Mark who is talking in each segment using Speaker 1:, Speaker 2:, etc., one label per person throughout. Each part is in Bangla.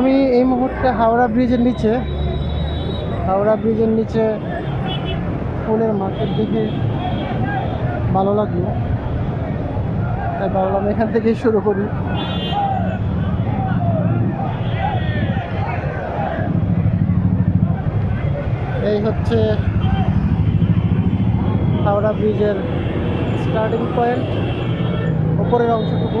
Speaker 1: আমি এই মুহূর্তে হাওড়া ব্রিজের নিচে, হাওড়া ব্রিজের নিচে ফুলের মাঠের দেখে ভালো লাগল। তাই ভাবলাম এখান থেকেই শুরু করি। এই হচ্ছে হাওড়া ব্রিজের স্টার্টিং পয়েন্ট উপরের অংশটুকু।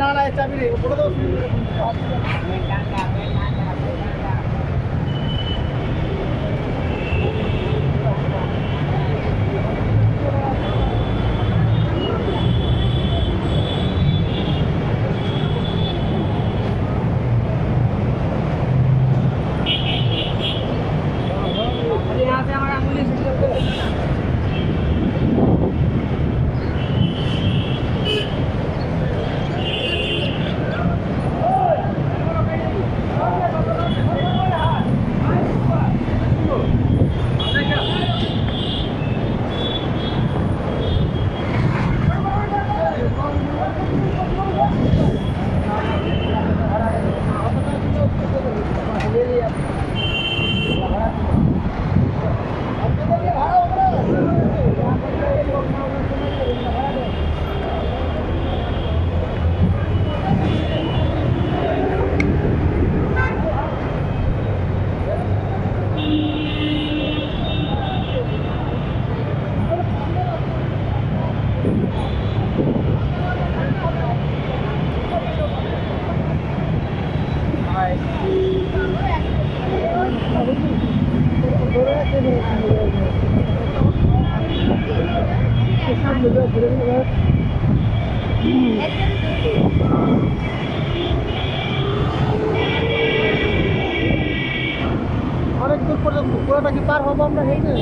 Speaker 1: না না চাবি নেই অনেক দূর পর্যন্ত পুরোটা কি পার হব আমরা? হেঁটে